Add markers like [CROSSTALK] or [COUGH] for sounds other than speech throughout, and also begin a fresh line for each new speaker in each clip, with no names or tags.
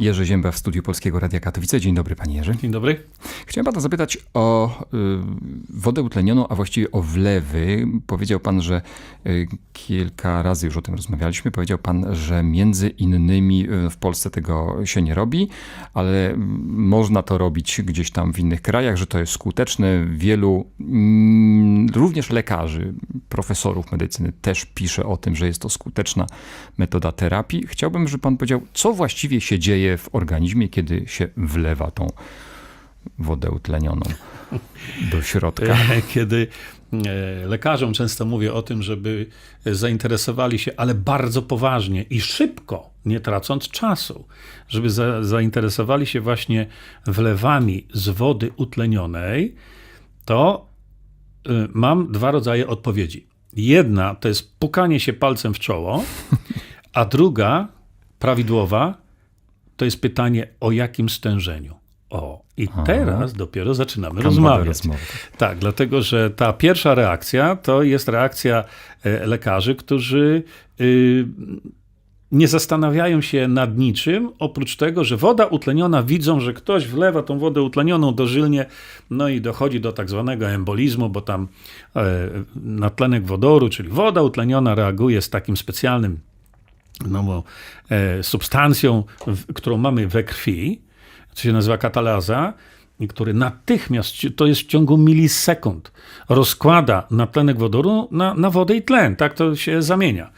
Jerzy Zięba w studiu Polskiego Radia Katowice. Dzień dobry, panie Jerzy.
Dzień dobry.
Chciałem pana zapytać o y, wodę utlenioną, a właściwie o wlewy. Powiedział pan, że y, kilka razy już o tym rozmawialiśmy. Powiedział pan, że między innymi y, w Polsce tego się nie robi, ale mm, można to robić gdzieś tam w innych krajach, że to jest skuteczne. Wielu, mm, również lekarzy, profesorów medycyny też pisze o tym, że jest to skuteczna metoda terapii. Chciałbym, żeby pan powiedział, co właściwie się dzieje w organizmie, kiedy się wlewa tą wodę utlenioną do środka. [LAUGHS]
Kiedy e, lekarzom często mówię o tym, żeby zainteresowali się, ale bardzo poważnie i szybko, nie tracąc czasu, żeby za, zainteresowali się właśnie wlewami z wody utlenionej, to y, mam dwa rodzaje odpowiedzi. Jedna to jest pukanie się palcem w czoło, a druga, prawidłowa, to jest pytanie o jakim stężeniu. O, i teraz dopiero zaczynamy
Tam
rozmawiać.
rozmowy.
Tak, dlatego że ta pierwsza reakcja to jest reakcja e, lekarzy, którzy y, nie zastanawiają się nad niczym, oprócz tego, że woda utleniona, widzą, że ktoś wlewa tą wodę utlenioną dożylnie, no i dochodzi do tak zwanego embolizmu, bo tam e, natlenek wodoru, czyli woda utleniona reaguje z takim specjalnym no bo, e, substancją, w, którą mamy we krwi, to się nazywa katalaza, który natychmiast, to jest w ciągu milisekund, rozkłada natlenek wodoru na, na wodę i tlen. Tak to się zamienia.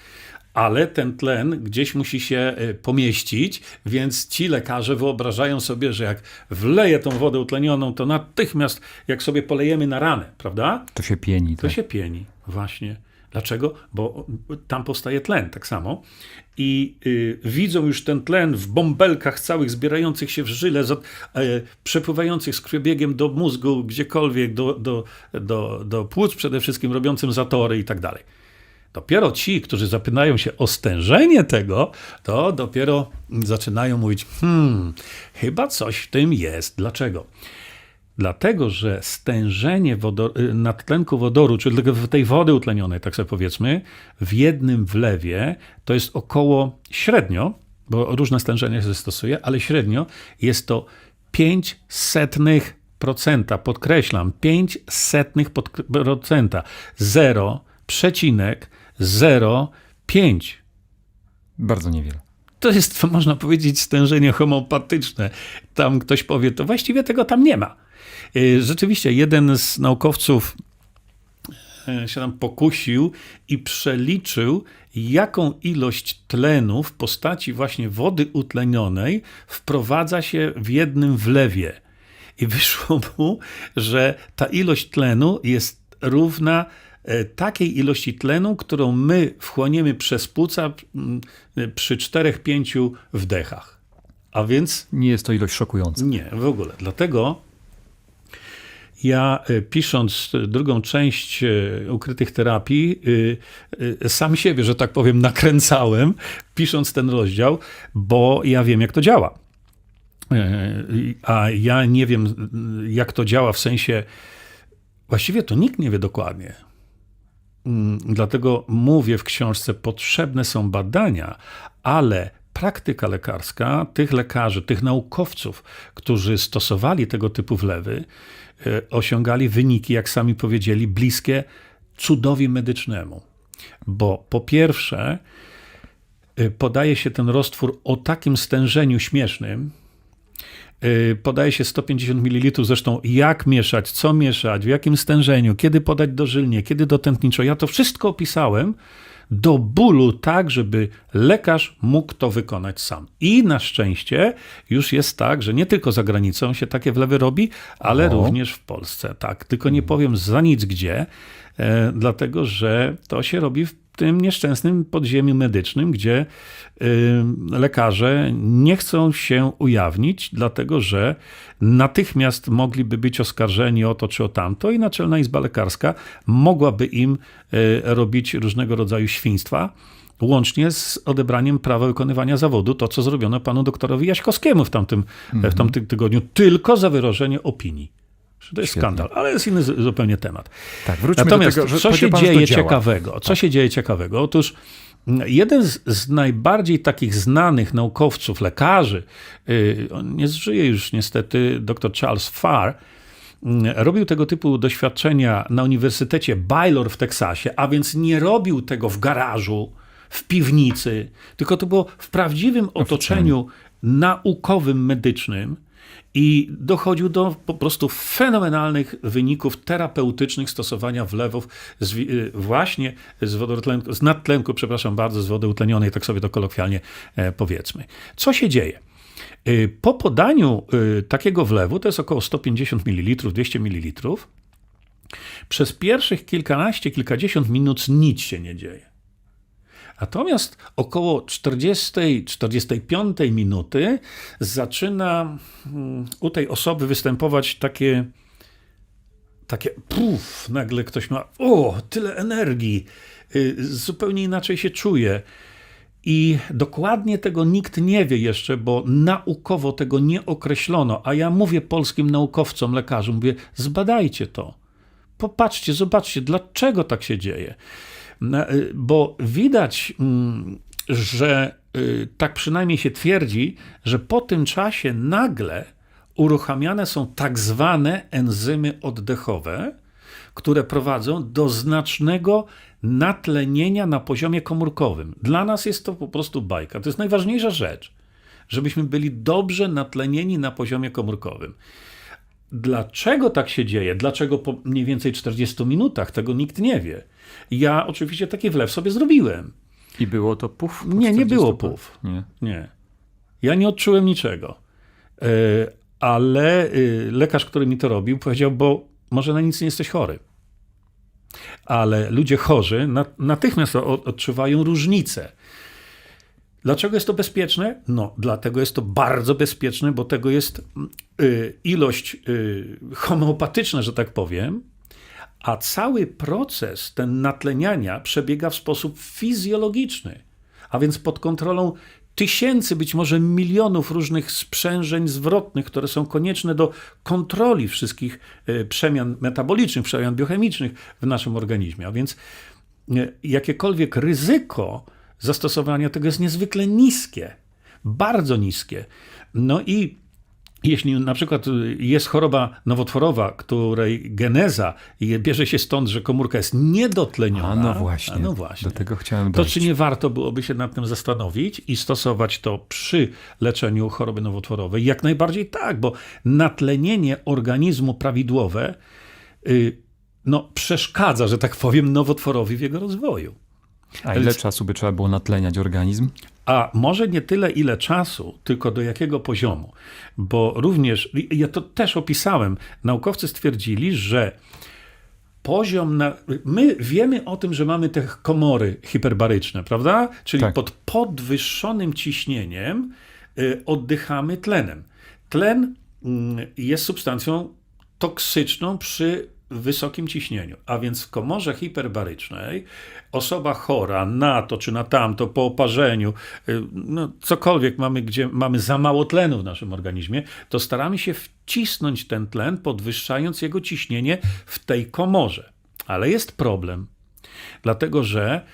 Ale ten tlen gdzieś musi się e, pomieścić, więc ci lekarze wyobrażają sobie, że jak wleję tą wodę utlenioną, to natychmiast, jak sobie polejemy na ranę, prawda?
To się pieni.
To
Tak?
się pieni, właśnie. Dlaczego? Bo tam powstaje tlen, tak samo. I y, widzą już ten tlen w bąbelkach całych zbierających się w żyle, za, e, przepływających z krwiobiegiem do mózgu, gdziekolwiek, do, do, do, do płuc przede wszystkim, robiącym zatory i tak dalej. Dopiero ci, którzy zapytają się o stężenie tego, to dopiero zaczynają mówić, hmm, chyba coś w tym jest. Dlaczego? Dlatego, że stężenie y, nadtlenku wodoru, czyli tej wody utlenionej, tak sobie powiedzmy, w jednym wlewie to jest około średnio, bo różne stężenia się stosuje, ale średnio jest to 5 setnych procenta, podkreślam, 5 setnych procenta, 0,05
Bardzo niewiele.
to jest, można powiedzieć, stężenie homeopatyczne. Tam ktoś powie, to właściwie tego tam nie ma. Y, Rzeczywiście, jeden z naukowców e, się tam pokusił i przeliczył, jaką ilość tlenu w postaci właśnie wody utlenionej wprowadza się w jednym wlewie. I wyszło [LAUGHS] mu, że ta ilość tlenu jest równa e, takiej ilości tlenu, którą my wchłoniemy przez płuca mm, przy 4-5 wdechach. A więc
Nie jest to ilość szokująca.
nie, w ogóle. Dlatego ja e, pisząc drugą część e, ukrytych terapii, e, sam siebie, że tak powiem, nakręcałem, pisząc ten rozdział, bo ja wiem, jak to działa. E, A ja nie wiem, jak to działa w sensie, właściwie to nikt nie wie dokładnie. Mm, Dlatego mówię w książce, potrzebne są badania, ale praktyka lekarska tych lekarzy, tych naukowców, którzy stosowali tego typu wlewy, e, osiągali wyniki, jak sami powiedzieli, bliskie cudowi medycznemu. Bo po pierwsze, e, podaje się ten roztwór o takim stężeniu śmiesznym, Yy, Podaje się 150 ml, zresztą jak mieszać, co mieszać, w jakim stężeniu, kiedy podać dożylnie, kiedy dotętniczo. Ja to wszystko opisałem do bólu, tak, żeby lekarz mógł to wykonać sam. I na szczęście już jest tak, że nie tylko za granicą się takie wlewy robi, ale
O.
również w Polsce. Tak, tylko nie powiem za nic gdzie, e, dlatego że to się robi w tym nieszczęsnym podziemiu medycznym, gdzie y, lekarze nie chcą się ujawnić, dlatego że natychmiast mogliby być oskarżeni o to czy o tamto i Naczelna Izba Lekarska mogłaby im y, robić różnego rodzaju świństwa. Łącznie z odebraniem prawa wykonywania zawodu, to co zrobiono panu doktorowi Jaśkowskiemu w tamtym, w tamtym tygodniu, tylko za wyrażenie opinii. To jest
Świetnie.
skandal, ale jest inny zupełnie temat.
Tak, wróćmy
Natomiast
do tego, że
co się dzieje.
Tak.
ciekawego? Co się dzieje ciekawego? Otóż jeden z, z najbardziej takich znanych naukowców, lekarzy, y, on nie żyje już niestety, dr Charles Farr, mm, robił tego typu doświadczenia na Uniwersytecie Baylor w Teksasie, a więc nie robił tego w garażu, w piwnicy, tylko to było w prawdziwym otoczeniu naukowym, medycznym i dochodził do po prostu fenomenalnych wyników terapeutycznych stosowania wlewów z, y, właśnie z, wodorotlenku, z nadtlenku, przepraszam bardzo, z wody utlenionej, tak sobie to kolokwialnie e, powiedzmy. Co się dzieje? Y, Po podaniu y, takiego wlewu, to jest około 150 ml, 200 ml, przez pierwszych kilkanaście, kilkadziesiąt minut nic się nie dzieje. Natomiast około 40-45 minuty zaczyna mm, u tej osoby występować takie, takie puf, nagle ktoś ma, o, tyle energii, y, zupełnie inaczej się czuje. I dokładnie tego nikt nie wie jeszcze, bo naukowo tego nie określono. A ja mówię polskim naukowcom, lekarzom, mówię, zbadajcie to. Popatrzcie, zobaczcie, dlaczego tak się dzieje. Y, Bo widać, mm, że y, tak przynajmniej się twierdzi, że po tym czasie nagle uruchamiane są tak zwane enzymy oddechowe, które prowadzą do znacznego natlenienia na poziomie komórkowym. Dla nas jest to po prostu bajka. To jest najważniejsza rzecz, żebyśmy byli dobrze natlenieni na poziomie komórkowym. Dlaczego tak się dzieje? Dlaczego po mniej więcej 40 minutach? Tego nikt nie wie. Ja oczywiście taki wlew sobie zrobiłem.
I było to puf?
Nie, nie
40
było puf.
Nie.
Nie. Ja nie odczułem niczego. E, Ale y, lekarz, który mi to robił, powiedział, bo może na nic nie jesteś chory. Ale ludzie chorzy na- natychmiast odczuwają różnicę. Dlaczego jest to bezpieczne? No, dlatego jest to bardzo bezpieczne, bo tego jest y, ilość y, homeopatyczna, że tak powiem, a cały proces ten natleniania przebiega w sposób fizjologiczny, a więc pod kontrolą tysięcy, być może milionów różnych sprzężeń zwrotnych, które są konieczne do kontroli wszystkich e, przemian metabolicznych, przemian biochemicznych w naszym organizmie. A więc jakiekolwiek ryzyko zastosowania tego jest niezwykle niskie, bardzo niskie. No i jeśli na przykład jest choroba nowotworowa, której geneza bierze się stąd, że komórka jest niedotleniona,
A no właśnie.
a no właśnie.
Do tego chciałem
to
dojść.
czy nie warto byłoby się nad tym zastanowić i stosować to przy leczeniu choroby nowotworowej? Jak najbardziej tak, bo natlenienie organizmu prawidłowe y, no, przeszkadza, że tak powiem, nowotworowi w jego rozwoju.
A ile czasu by trzeba było natleniać organizm?
A może nie tyle, ile czasu, tylko do jakiego poziomu. Bo również, ja to też opisałem, naukowcy stwierdzili, że poziom, na, my wiemy o tym, że mamy te komory hiperbaryczne, prawda? Czyli
Tak.
pod podwyższonym ciśnieniem y, oddychamy tlenem. Tlen mm, jest substancją toksyczną przy wysokim ciśnieniu. A więc w komorze hiperbarycznej osoba chora na to czy na tamto, po oparzeniu, y, no, cokolwiek mamy, gdzie mamy za mało tlenu w naszym organizmie, to staramy się wcisnąć ten tlen, podwyższając jego ciśnienie w tej komorze. Ale jest problem, dlatego że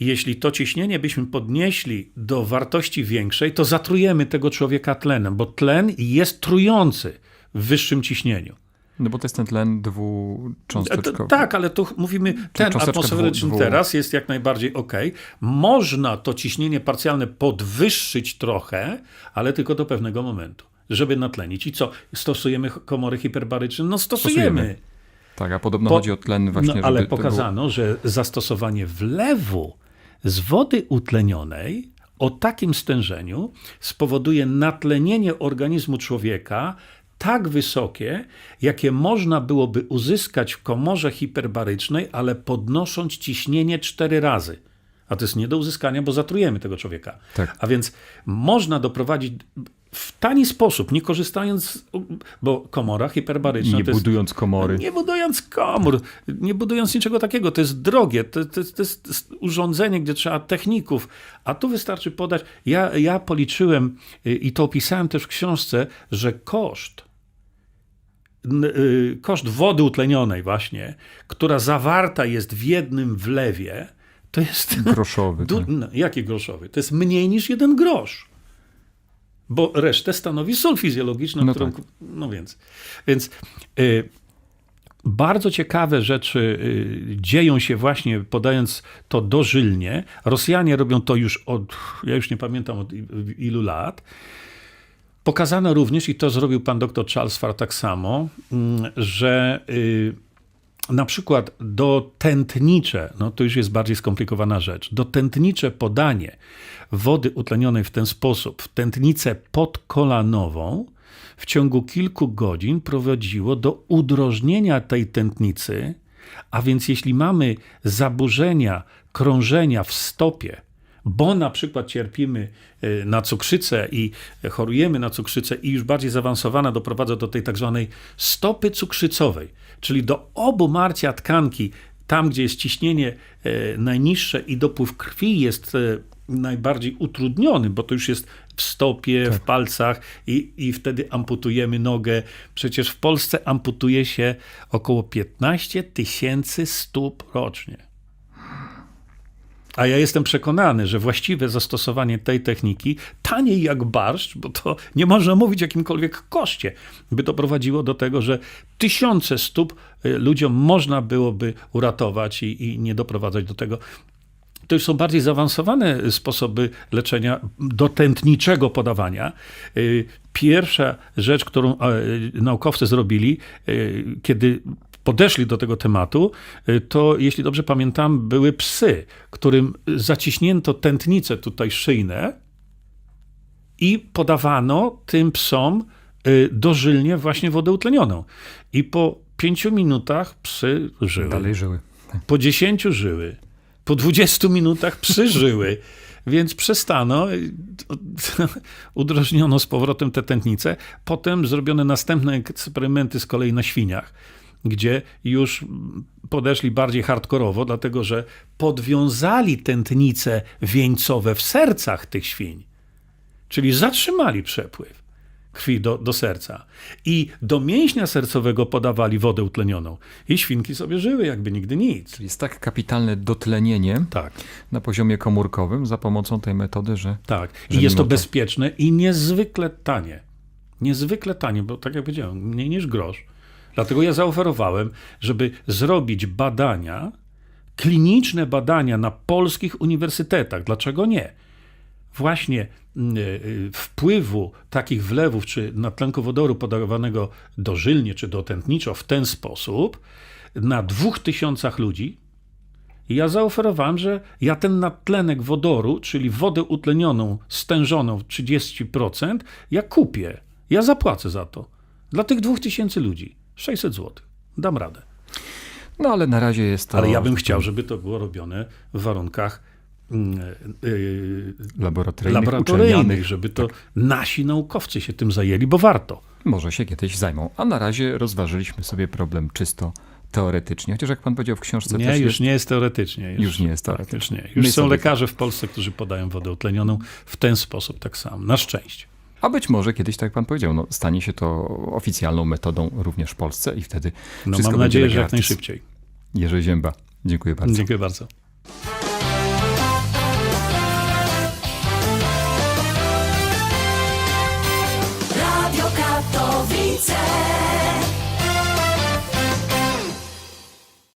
jeśli to ciśnienie byśmy podnieśli do wartości większej, to zatrujemy tego człowieka tlenem, bo tlen jest trujący w wyższym ciśnieniu.
No bo to jest ten tlen dwucząsteczkowy.
To, tak, ale tu mówimy, ten atmosferyczny
dwu- dwu-
teraz jest jak najbardziej ok. Można to ciśnienie parcjalne podwyższyć trochę, ale tylko do pewnego momentu, żeby natlenić. I co? Stosujemy komory hiperbaryczne? No stosujemy.
Stosujemy. Tak, a podobno
Po-
chodzi o tlen właśnie,
no, ale pokazano, że zastosowanie wlewu z wody utlenionej o takim stężeniu spowoduje natlenienie organizmu człowieka tak wysokie, jakie można byłoby uzyskać w komorze hiperbarycznej, ale podnosząc ciśnienie cztery razy. A to jest nie do uzyskania, bo zatrujemy tego człowieka.
Tak.
A więc można doprowadzić w tani sposób, nie korzystając, bo komora hiperbaryczna
Nie
to jest
budując komory.
nie budując komór, nie budując niczego takiego. To jest drogie, to, to, to jest urządzenie, gdzie trzeba techników, a tu wystarczy podać. Ja, ja policzyłem y, i to opisałem też w książce, że koszt, y, koszt wody utlenionej właśnie, która zawarta jest w jednym wlewie, To jest
Groszowy. [LAUGHS]
Du-
tak.
no, jakie groszowy? To jest mniej niż jeden grosz. Bo resztę stanowi sól fizjologiczna,
No
którą.
tak.
No więc. Więc y, bardzo ciekawe rzeczy y, dzieją się właśnie podając to dożylnie. Rosjanie robią to już od, ja już nie pamiętam od ilu lat. Pokazano również, i to zrobił pan dr Charles Farr tak samo, mm, że y, na przykład dotętnicze, no to już jest bardziej skomplikowana rzecz, dotętnicze podanie wody utlenionej w ten sposób, w tętnicę podkolanową, w ciągu kilku godzin prowadziło do udrożnienia tej tętnicy, a więc jeśli mamy zaburzenia krążenia w stopie, bo na przykład cierpimy y, na cukrzycę i chorujemy na cukrzycę i już bardziej zaawansowana doprowadza do tej tak zwanej stopy cukrzycowej, czyli do obu marcia tkanki, tam gdzie jest ciśnienie e, najniższe i dopływ krwi jest e, najbardziej utrudniony, bo to już jest w stopie, w palcach i, i wtedy amputujemy nogę. Przecież w Polsce amputuje się około 15 tysięcy stóp rocznie. A ja jestem przekonany, że właściwe zastosowanie tej techniki, taniej jak barszcz, bo to nie można mówić o jakimkolwiek koszcie, by doprowadziło do tego, że tysiące stóp y, ludziom można byłoby uratować i, i nie doprowadzać do tego. To już są bardziej zaawansowane sposoby leczenia dotętniczego podawania. Y, Pierwsza rzecz, którą e, naukowcy zrobili, y, kiedy podeszli do tego tematu, y, to jeśli dobrze pamiętam, były psy, którym zaciśnięto tętnice tutaj szyjne i podawano tym psom y, dożylnie właśnie wodę utlenioną. I po pięciu minutach psy żyły.
Dalej żyły.
Po 10 żyły. Po 20 minutach psy [LAUGHS] żyły. Więc przestano, y, [LAUGHS] udrożniono z powrotem te tętnice. Potem zrobione następne eksperymenty z kolei na świniach, gdzie już podeszli bardziej hardkorowo, dlatego że podwiązali tętnice wieńcowe w sercach tych świń. Czyli zatrzymali przepływ krwi do, do serca. I do mięśnia sercowego podawali wodę utlenioną. I świnki sobie żyły, jakby nigdy nic.
Jest tak kapitalne dotlenienie
Tak,
na poziomie komórkowym za pomocą tej metody, że
tak. I
Że
jest to
mimo to-
bezpieczne i niezwykle tanie. Niezwykle tanie, bo tak jak powiedziałem, mniej niż grosz. Dlatego ja zaoferowałem, żeby zrobić badania, kliniczne badania na polskich uniwersytetach. Dlaczego nie? właśnie mm, y, wpływu takich wlewów czy natlenkowodoru podawanego dożylnie czy dotętniczo w ten sposób na dwóch tysiącach ludzi. Ja zaoferowałem, że ja ten natlenek wodoru, czyli wodę utlenioną, stężoną w 30%, ja kupię. Ja zapłacę za to. Dla tych dwóch tysięcy ludzi. 600 zł. Dam radę.
no ale na razie jest to
Ale ja bym chciał, żeby to było robione w warunkach mm, yy,
laboratoryjnych,
laboratoryjnych,
uczelnianych.
żeby to nasi naukowcy się tym zajęli, bo warto.
Może się kiedyś zajmą. A na razie rozważyliśmy sobie problem czysto teoretycznie. Chociaż jak pan powiedział w książce
Nie,
też
już
jest,
nie jest teoretycznie. Już,
Już nie jest
tak,
teoretycznie.
już
My
są lekarze w Polsce, którzy podają wodę utlenioną w ten sposób tak samo. Na szczęście.
A być może kiedyś, tak jak pan powiedział, no, stanie się to oficjalną metodą również w Polsce i wtedy
No
wszystko
mam
będzie
nadzieję, że jak najszybciej.
Jerzy Zięba, dziękuję bardzo.
Dziękuję bardzo.